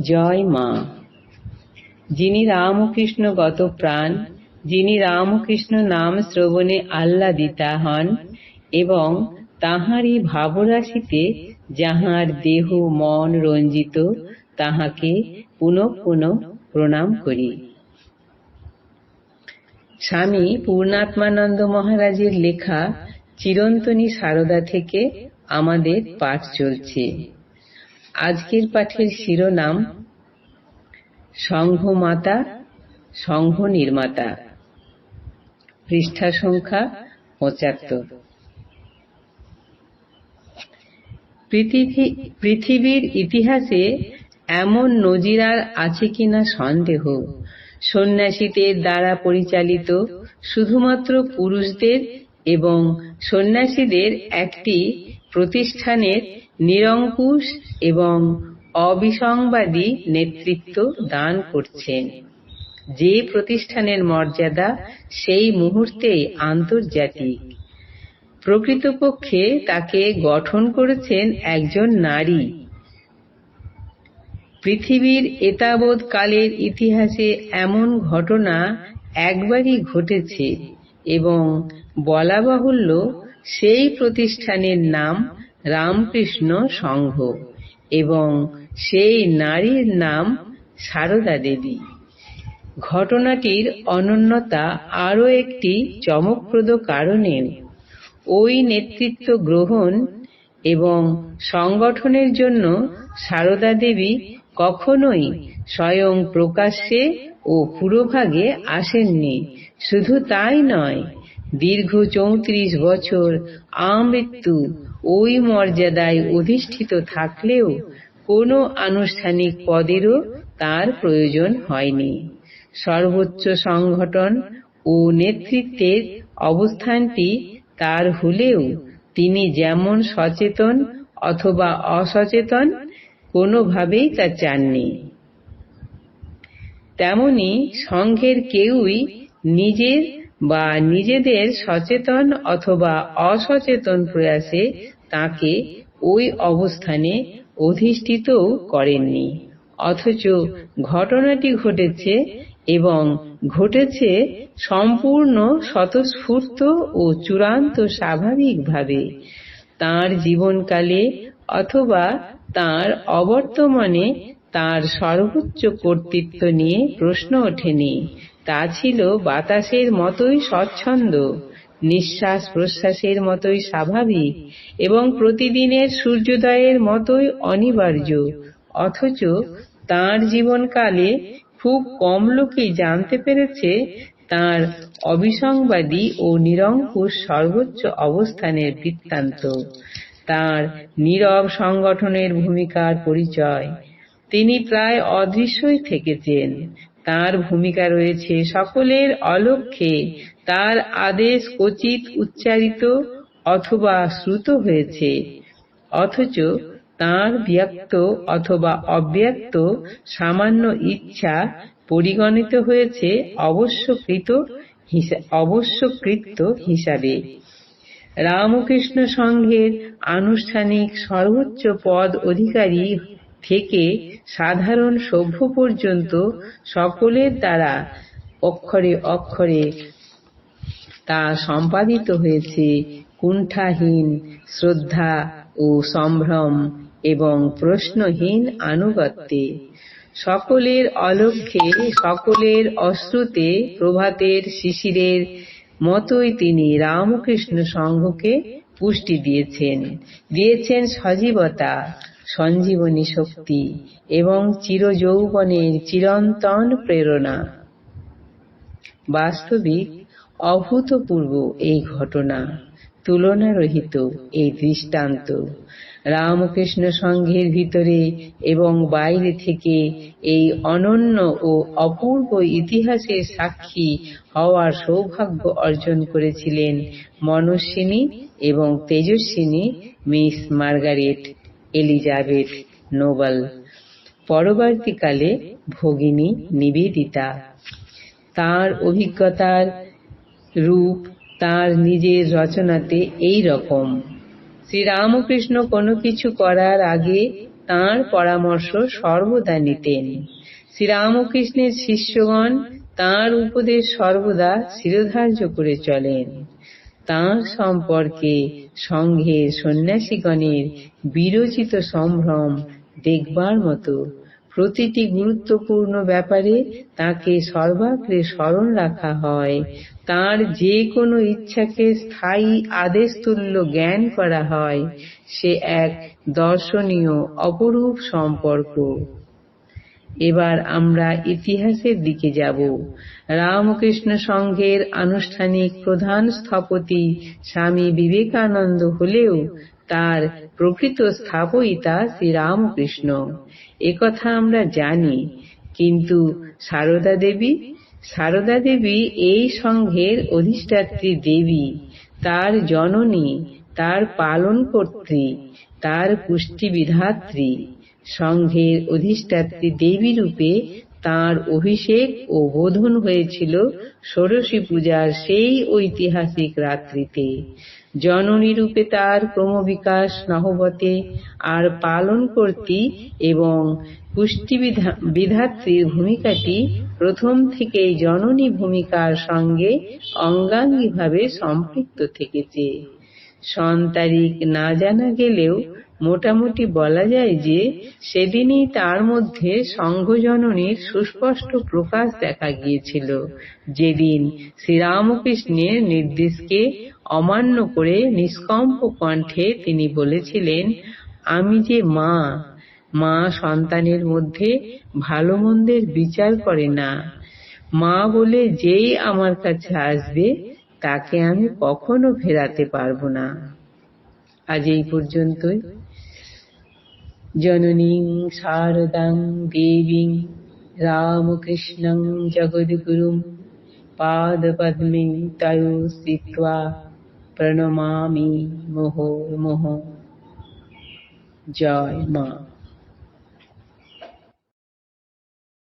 জয় মা। যিনি রামকৃষ্ণ গত প্রাণ, যিনি রামকৃষ্ণ নাম শ্রবণে আহ্লাদিতা হন এবং তাহারই ভাবরাশিতে যাহার দেহ, মন রঞ্জিত, তাহাকে পুনঃ পুনঃ প্রণাম করি। স্বামী পূর্ণাত্মানন্দ মহারাজের লেখা চিরন্তনী সারদা থেকে আমাদের পাঠ চলছে। আজকের পাঠের শিরোনাম, সংঘমাতা সংঘ নির্মাতা পৃষ্ঠা সংখ্যা পঁচাত্তর। পৃথিবীর ইতিহাসে এমন নজিরার আছে কিনা সন্দেহ। সন্ন্যাসীদের দ্বারা পরিচালিত শুধুমাত্র পুরুষদের এবং সন্ন্যাসীদের একটি প্রতিষ্ঠানের নিরঙ্কুশ এবং অবিসংবাদী নেতৃত্ব দান করছেন। যে প্রতিষ্ঠানের মর্যাদা সেই মুহূর্তেই আন্তর্জাতিক। প্রকৃতপক্ষে তাকে গঠন করেছেন একজন নারী। পৃথিবীর এতাবৎ কালের ইতিহাসে এমন ঘটনা একবারই ঘটেছে এবং বলা বাহুল্য সেই প্রতিষ্ঠানের নাম রামকৃষ্ণ সংঘ এবং সেই নারীর নাম সারদা দেবী। ঘটনাটির অনন্যতা আরও একটি চমকপ্রদ কারণেও ওই নেতৃত্ব গ্রহণ এবং সংগঠনের জন্য সারদা দেবী কখনোই স্বয়ং প্রকাশ্যে ও পুরোভাগে আসেননি। শুধু তাই নয়, দীর্ঘ চৌত্রিশ বছর আমৃত্যু ওই মর্যাদায় অধিষ্ঠিত থাকলেও কোনো আনুষ্ঠানিক পদেরও তার প্রয়োজন হয়নি। সর্বোচ্চ সংগঠন ও নেতৃত্বের অবস্থানটি তার হলেও তিনি যেমন সচেতন অথবা অসচেতন, কোনোভাবেই তা চাননি। তেমনি সংঘের কেউই নিজের বা নিজেদের সচেতন অথবা অসচেতন প্রয়াসে তাকে ওই অবস্থানে অধিষ্ঠিতও করেননি। অথচ ঘটনাটি ঘটেছে এবং ঘটেছে সম্পূর্ণ স্বতঃস্ফূর্ত ও চূড়ান্ত স্বাভাবিকভাবে। তাঁর জীবনকালে অথবা তাঁর অবর্তমানে তাঁর সর্বোচ্চ কর্তৃত্ব নিয়ে প্রশ্ন ওঠেনি। তা ছিল বাতাসের মতোই স্বচ্ছন্দ, নিঃশ্বাস প্রশ্বাসের মতোই স্বাভাবিক এবং প্রতিদিনের সূর্যোদয়ের মতোই অনিবার্য, অথচ তাঁর জীবনকালে খুব কম লোকই জানতে পেরেছে তাঁর অবিসংবাদী ও নিরঙ্কুশ সর্বোচ্চ অবস্থানের বৃত্তান্ত, তাঁর নীরব সংগঠনের ভূমিকার পরিচয়। তিনি প্রায় অদৃশ্যই থেকেছেন। তার ভূমিকা রয়েছে সকলের অলক্ষ্যে। তার আদেশ কচিত উচ্চারিত অথবা শ্রুত হয়েছে। অথচ তাঁর ব্যক্ত অথবা অব্যক্ত সামান্য ইচ্ছা পরিগণিত হয়েছে অবশ্যকৃত হিসাবে। রামকৃষ্ণ সংঘের আনুষ্ঠানিক সর্বোচ্চ পদ অধিকারী থেকে সাধারণ সভ্য পর্যন্ত সকলের দ্বারা অক্ষরে অক্ষরে তা সম্পাদিত হয়েছে। কুণ্ঠাহীন, শ্রদ্ধা ও সম্ভ্রম এবং প্রশ্নহীন আনুগত্যে। সকলের অলক্ষ্যে, সকলের অশ্রুতে প্রভাতের শিশিরের মতোই তিনি রামকৃষ্ণ সংঘকে পুষ্টি দিয়েছেন। দিয়েছেন সজীবতা সঞ্জীবনী শক্তি এবং চিরযৌবনের চিরন্তন প্রেরণা। বাস্তবিক অভূতপূর্ব এই ঘটনা। তুলনারহিত এই দৃষ্টান্ত। রামকৃষ্ণ সংঘের ভিতরে এবং বাইরে থেকে এই অনন্য ও অপূর্ব ইতিহাসের সাক্ষী হওয়ার সৌভাগ্য অর্জন করেছিলেন মনস্বিনী এবং তেজস্বিনী মিস মার্গারেট এলিজাবেথ নোবেল, পরবর্তীকালে ভগিনী নিবেদিতা। তার অভিজ্ঞতার রূপ তার নিজের রচনাতে এই রকম। শ্রীরামকৃষ্ণ কোনো কিছু করার আগে তাঁর পরামর্শ সর্বদা নিতেন। শ্রীরামকৃষ্ণের শিষ্যগণ তাঁর উপদেশ সর্বদা শিরোধার্য করে চলেন। তাঁর সম্পর্কে সঙ্ঘের সন্ন্যাসীগণের বিরচিত সম্ভ্রম দেখবার মতো প্রতিটি গুরুত্বপূর্ণ ব্যাপারে তাকে সর্বাগ্রে স্মরণ রাখা হয়। তার যে কোনো ইচ্ছাকে স্থায়ী আদেশ তুল্য জ্ঞান করা হয়। সে এক দর্শনীয় অপরূপ সম্পর্ক। এবার আমরা ইতিহাসের দিকে যাব। রামকৃষ্ণ সংঘের আনুষ্ঠানিক প্রধান স্থপতি স্বামী বিবেকানন্দ হলেও তার প্রকৃত স্থাপয়িতা শ্রীরামকৃষ্ণ। একথা আমরা জানি। কিন্তু সারদা দেবী? সারদা দেবী এই সংঘের অধিষ্ঠাত্রী দেবী। তার জননী, তার পালন পালনকর্ত্রী, তার পুষ্টিবিধাত্রী। সংঘের অধিষ্ঠাত্রী দেবী রূপে তাঁর অভিষেক ও বোধন হয়েছিল ষোড়শী পূজার সেই ঐতিহাসিক রাত্রিতে। জননী রূপে তার ক্রমবিকাশ নহবতে আর পালন করতি এবং পুষ্টি বিধাত্রীর ভূমিকাটি প্রথম থেকেই জননী ভূমিকার সঙ্গে অঙ্গাঙ্গিভাবে সম্পৃক্ত থেকেছে। সন্তারিক না জানা গেলেও মোটামুটি বলা যায় যে সেদিনই তার মধ্যে সংঘজননীর সুস্পষ্ট প্রকাশ দেখা গিয়েছিল। যেদিন শ্রীরামকৃষ্ণের নির্দেশকে অমান্য করে নিষ্কম্প কণ্ঠে তিনি বলেছিলেন, আমি যে মা মা সন্তানের মধ্যে ভালো মন্দের বিচার করে না। মা বলে যেই আমার কাছে আসবে, তাকে আমি কখনো ফেরাতে পারব না। আজ এই পর্যন্তই। জননীং শারদাং দেবীং রামকৃষ্ণং জগদ্গুরুম পাদপদ্মে তয়ো স্থিত্বা প্রণমামি মোহ মোহ জয় মা